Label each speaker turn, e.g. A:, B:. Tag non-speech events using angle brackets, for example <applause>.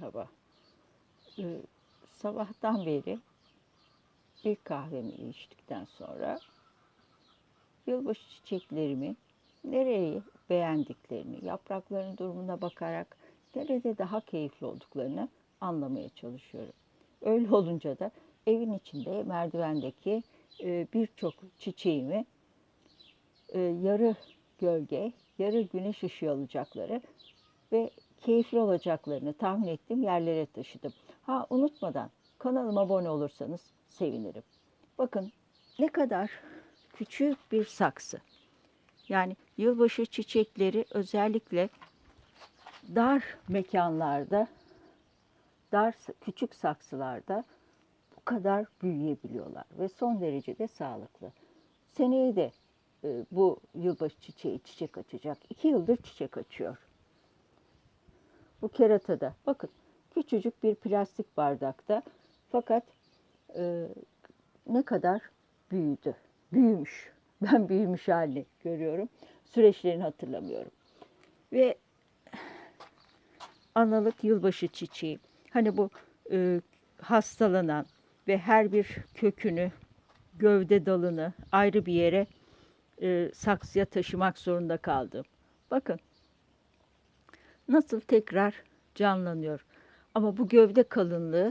A: Merhaba. Ee, sabahtan beri bir kahvemi içtikten sonra yılbaşı çiçeklerimi nereyi beğendiklerini, yaprakların durumuna bakarak nerede daha keyifli olduklarını anlamaya çalışıyorum. Öyle olunca da evin içinde merdivendeki e, birçok çiçeğimi e, yarı gölge, yarı güneş ışığı alacakları ve keyifli olacaklarını tahmin ettiğim yerlere taşıdım. Ha unutmadan kanalıma abone olursanız sevinirim. Bakın ne kadar küçük bir saksı. Yani yılbaşı çiçekleri özellikle dar mekanlarda, dar küçük saksılarda bu kadar büyüyebiliyorlar ve son derece de sağlıklı. Seneye de e, bu yılbaşı çiçeği çiçek açacak. İki yıldır çiçek açıyor. Bu keratada bakın küçücük bir plastik bardakta fakat e, ne kadar büyüdü. Büyümüş. <laughs> Ben büyümüş halini görüyorum. Süreçlerini hatırlamıyorum. Ve analık yılbaşı çiçeği. Hani bu e, hastalanan ve her bir kökünü, gövde dalını ayrı bir yere e, saksıya taşımak zorunda kaldım. Bakın nasıl tekrar canlanıyor. Ama bu gövde kalınlığı